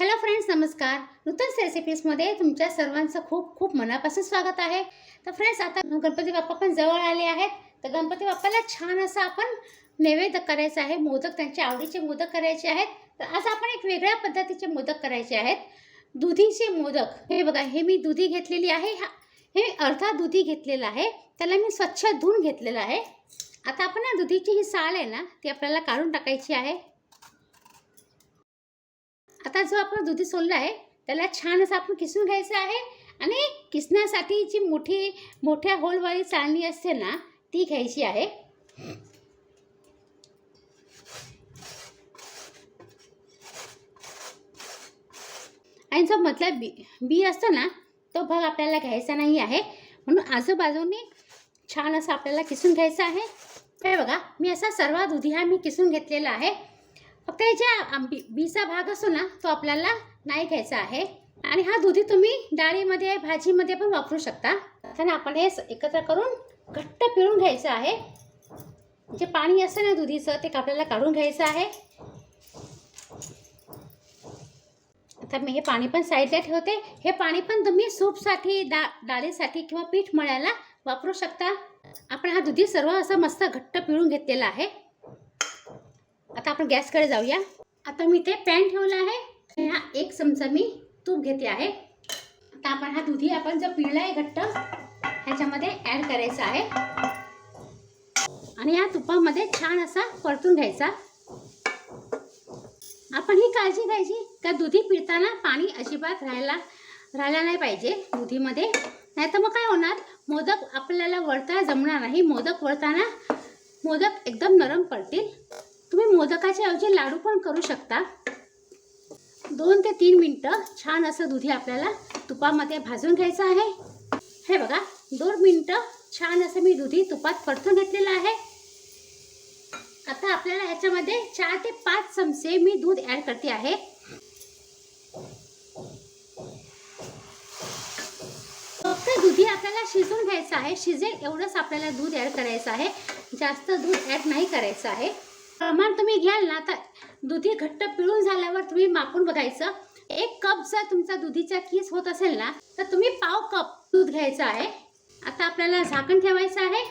Hello friends नमस्कार. नूतन रेसिपीजमध्ये तुमच्या सर्वांचं खूप खूप मनापासून स्वागत आहे. तर फ्रेंड्स आता गणपती बाप्पा पण जवळ आले आहेत. तर गणपती बाप्पाला छान असं आपण नैवेद्य करायचं आहे. मोदक त्यांच्या आवडीचे मोदक करायचे आहेत. तर आज आपण एक वेगळ्या पद्धतीचे मोदक करायचे आहेत. दुधीचे मोदक. हे बघा हे मी दुधी घेतलेली आहे. हा हे अर्धा दुधी घेतलेलं आहे. त्याला मी स्वच्छ धुवून घेतलेलं आहे. आता आपण ना दुधीची ही साल आहे ना ती आपल्याला काढून टाकायची आहे. आता जो आपण दुधी सोलला आहे त्याला छान असं आपण किसून घ्यायचं आहे आणि किसण्यासाठी जी मोठी मोठ्या होलवाली चाळणी असते ना ती घ्यायची आहे. आणि जो मधला बी बी असतो ना तो भाग आपल्याला घ्यायचा नाही आहे. म्हणून आजूबाजूने छान असं आपल्याला किसून घ्यायचं आहे. हे बघा मी असा सर्व दुधी हा मी किसून घेतलेला आहे. फक्त याच्या बी बीचा भाग असो ना तो आपल्याला नाही घ्यायचा आहे. आणि हा दुधी तुम्ही डाळीमध्ये भाजीमध्ये पण वापरू शकता. कारण आपण हे एकत्र करून घट्ट पिळून घ्यायचं आहे. जे पाणी असतं ना दुधीचं ते आपल्याला काढून घ्यायचं आहे. आता मी हे पाणी पण साईडला ठेवते. हे पाणी पण तुम्ही सूपसाठी डा डाळीसाठी किंवा पीठ मळायला वापरू शकता. आपण हा दुधी सर्व असं मस्त घट्ट पिळून घेतलेला आहे. आता आपण गॅसकडे जाऊया. आता मी ते पॅन ठेवलं आहे. हा एक चमचा मी तूप घेते आहे. आता आपण हा दुधी आपण जो पिळला आहे घट्ट ह्याच्यामध्ये ॲड करायचा आहे. आणि या तुपामध्ये छान असा परतून घ्यायचा. आपण ही काळजी घ्यायची का दुधी पिळताना पाणी अजिबात राहायला राहायला नाही पाहिजे दुधीमध्ये. नाही तर मग काय होणार? मोदक आपल्याला वळता जमणार नाही. मोदक वळताना मोदक एकदम नरम पडतील. तुम्ही मोदकाच्या ऐवजी लाडू पण करू शकता. दोन ते तीन मिनटं छान असं दुधी आपल्याला तुपामध्ये भाजून घ्यायचं आहे. हे बघा दोन मिनटं छान असं मी दुधी तुपात परतून घेतलेलं आहे. आता आपल्याला ह्याच्यामध्ये चार ते पाच चमचे मी दूध ॲड करते आहे. फक्त दुधी आपल्याला शिजून घ्यायचं आहे. शिजेल एवढंच आपल्याला दूध ॲड करायचं आहे. जास्त दूध ॲड नाही करायचं आहे. प्रमाण तुम्ही घ्याल ना तर दुधी घट्ट पिळून झाल्यावर तुम्ही मापून बघायचं. एक कप जर तुमचा दुधीचा किस होत असेल ना तर तुम्ही पाव कप दूध घ्यायचं आहे. आता आपल्याला झाकण ठेवायचं आहे.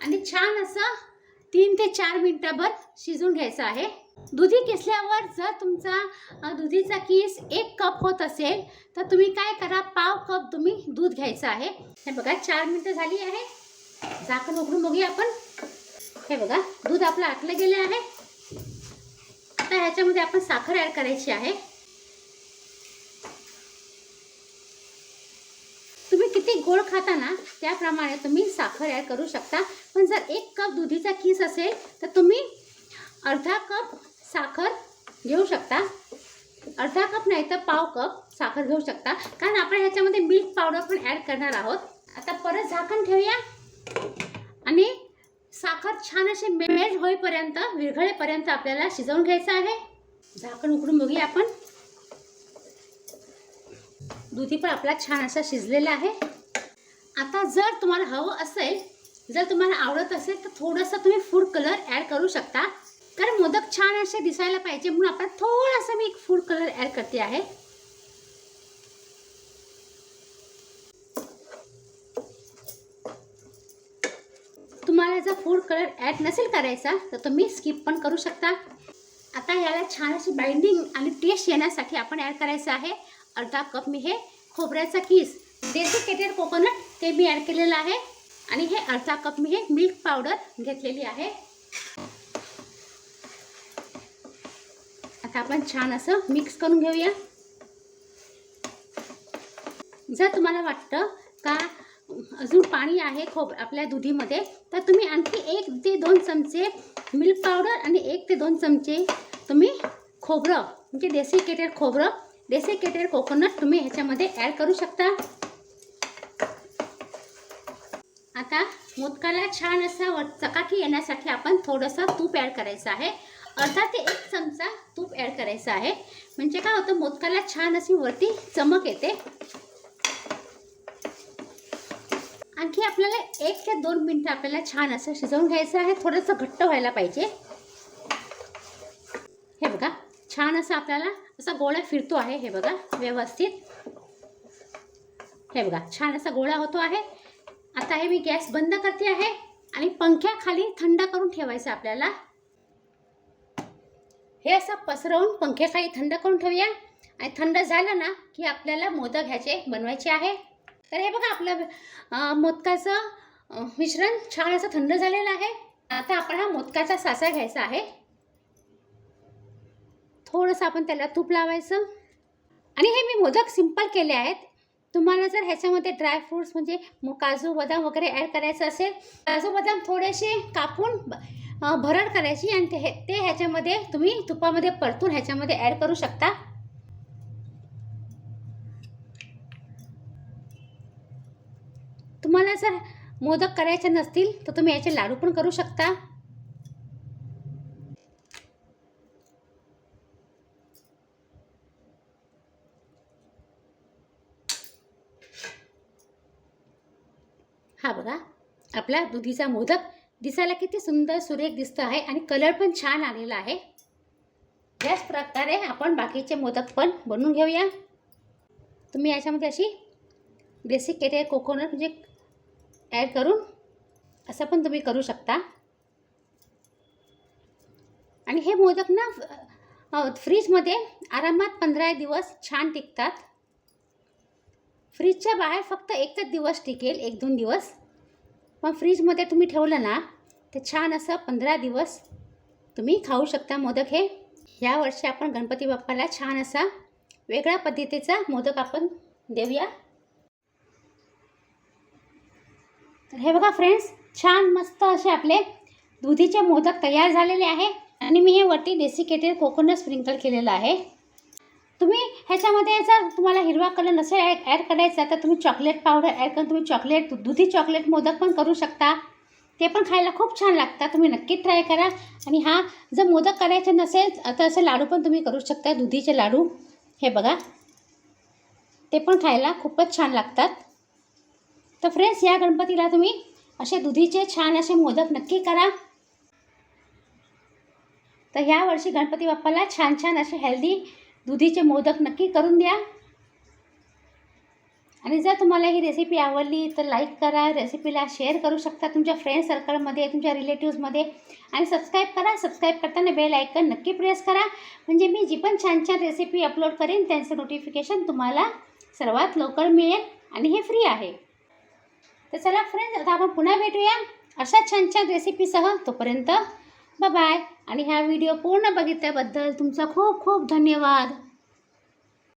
आणि छान असं तीन ते चार मिनटाभर शिजून घ्यायचं आहे. दुधी किसल्यावर जर तुमचा दुधीचा किस एक कप होत असेल तर तुम्ही काय करा पाव कप तुम्ही दूध घ्यायचं आहे. हे बघा चार मिनटं झाली आहे. झाकण उघडून बघूया आपण. हे बघा दूध आपलं आटलं गेलं आहे. आता ह्याच्यामध्ये आपण साखर ॲड करायची आहे. तुम्ही किती गोड खाता ना त्याप्रमाणे तुम्ही साखर ॲड करू शकता. पण जर एक कप दुधीचा किस असेल तर तुम्ही अर्धा कप साखर घेऊ शकता. अर्धा कप नाही तर पाव कप साखर घेऊ शकता. कारण आपण ह्याच्यामध्ये मिल्क पावडर पण ॲड करणार आहोत. आता परत झाकण ठेवूया. आणि साखर छान असे मेल्ट होईपर्यंत विरघळेपर्यंत आपल्याला शिजवून घ्यायचं आहे. झाकण उकडून बघूया आपण. दुधी पण आपला छान असा शिजलेला आहे. आता जर तुम्हाला हवं असेल जर तुम्हाला आवडत असेल तर थोडंसं तुम्ही फूड कलर ॲड करू शकता. कारण मोदक छान असे दिसायला पाहिजे म्हणून आपण थोडासा मी एक फूड कलर ॲड करते आहे तुम्हाला जर फूड कलर ॲड नसेल करायचा तर तुम्ही स्किप पण करू शकता. आता याला छान अशी बाइंडिंग आणि टेस्ट येण्यासाठी आपण ॲड करायचं आहे. अर्धा कप मी हे खोबऱ्याचा किस डेसिकेटेड कोकोनट ते मी ॲड केलेलं आहे. आणि हे अर्धा कप मी हे मिल्क पावडर घेतलेली आहे. आता आपण छान असं मिक्स करून घेऊया. जर तुम्हाला वाटतं का अजून पाणी आहे खोब आपल्या दुधीमध्ये. तर तुम्ही आणखी एक ते दोन चमचे मिल्क पावडर आणि एक ते दोन चमचे तुम्ही खोबरं म्हणजे डेसिकेटेड खोबरं डेसिकेटेड कोकोनट तुम्ही ह्याच्यामध्ये ॲड करू शकता. आता मोदकाला छान असा वर चकाकी येण्यासाठी आपण थोडंसं तूप ॲड करायचं आहे. अर्धा ते एक चमचा तूप ॲड करायचं आहे. म्हणजे काय होतं मोदकाला छान अशी वरती चमक येते. आणखी आपल्याला एक ते दोन मिनटं आपल्याला छान असं शिजवून घ्यायचं आहे. थोडंसं घट्ट व्हायला पाहिजे. हे बघा छान असं आपल्याला असा गोळा फिरतो आहे हे बघा व्यवस्थित. हे बघा छान असा गोळा होतो आहे. आता हे मी गॅस बंद करते आहे आणि पंख्याखाली थंड करून ठेवायचं आपल्याला. हे असं पसरवून पंख्याखाली थंड करून ठेवूया. आणि थंड झालं ना की आपल्याला मोदक ह्याचे बनवायचे आहे. तर हे बघा आपलं मोदकाचं मिश्रण छान असं थंड झालेलं आहे. आता आपण हा मोदकाचा सासा घ्यायचा आहे. थोडंसं आपण त्याला तूप लावायचं. आणि हे मी मोदक सिंपल केले आहेत. तुम्हाला जर ह्याच्यामध्ये ड्रायफ्रूट्स म्हणजे काजू बदाम वगैरे ॲड करायचं असेल काजू बदाम थोडेसे कापून भरड करायची आणि ते हे- ते ह्याच्यामध्ये तुम्ही तुपामध्ये परतून ह्याच्यामध्ये ॲड करू शकता. तुम्हाला जर मोदक करायचे नसतील तर तुम्ही याचे लाडू पण करू शकता. हा बघा आपला दुधीचा मोदक दिसायला किती सुंदर सुरेख दिसतं आहे आणि कलर पण छान आलेला आहे. याच प्रकारे आपण बाकीचे मोदक पण बनवून घेऊया. तुम्ही याच्यामध्ये अशी बेसिक केलेले कोकोनट म्हणजे ॲड करून असं पण तुम्ही करू शकता. आणि हे मोदक ना फ्रीजमध्ये आरामात पंधरा दिवस छान टिकतात. फ्रीजच्या बाहेर फक्त एकच दिवस टिकेल एक दोन दिवस. पण फ्रीजमध्ये तुम्ही ठेवलं ना ते छान असं पंधरा दिवस तुम्ही खाऊ शकता मोदक हे. यावर्षी आपण गणपती बाप्पाला छान असा वेगळ्या पद्धतीचा मोदक आपण देऊया. तर हे बघा फ्रेंड्स छान मस्त असे आपले दुधीचे मोदक तयार झालेले आहे. आणि मी हे वरती डेसिकेटेड कोकोनट स्प्रिंकल केलेलं आहे. तुम्ही ह्याच्यामध्ये जर तुम्हाला हिरवा कलर नसेल ॲड ॲड करायचा तर तुम्ही चॉकलेट पावडर ॲड करून तुम्ही चॉकलेट दुधी चॉकलेट मोदक पण करू शकता. ते पण खायला खूप छान लागतात. तुम्ही नक्की ट्राय करा. आणि हा जर मोदक करायचे नसेल तर असे लाडू पण तुम्ही करू शकता. दुधीचे लाडू हे बघा. ते पण खायला खूपच छान लागतात. तर फ्रेंड्स या गणपतीला तुम्ही असे दुधीचे छान असे मोदक नक्की करा. तर ह्या वर्षी गणपती बाप्पाला छान छान असे हेल्दी दुधीचे मोदक नक्की करून द्या. आणि जर तुम्हाला ही रेसिपी आवडली तर लाईक करा. रेसिपीला शेअर करू शकता तुमच्या फ्रेंड सर्कलमध्ये तुमच्या रिलेटिव्समध्ये आणि सबस्क्राईब करा. सबस्क्राईब करताना बेल आयकन नक्की प्रेस करा. म्हणजे मी जी पण छान छान रेसिपी अपलोड करेन त्यांचं नोटिफिकेशन तुम्हाला सर्वात लवकर मिळेल. आणि हे फ्री आहे. तर चला फ्रेंड्स आता आपण पुन्हा भेटूया अशा छान छान रेसिपीसह तोपर्यंत बाय आणि ह्या व्हिडिओ पूर्ण बघितल्याबद्दल तुमचा खूप खूप धन्यवाद.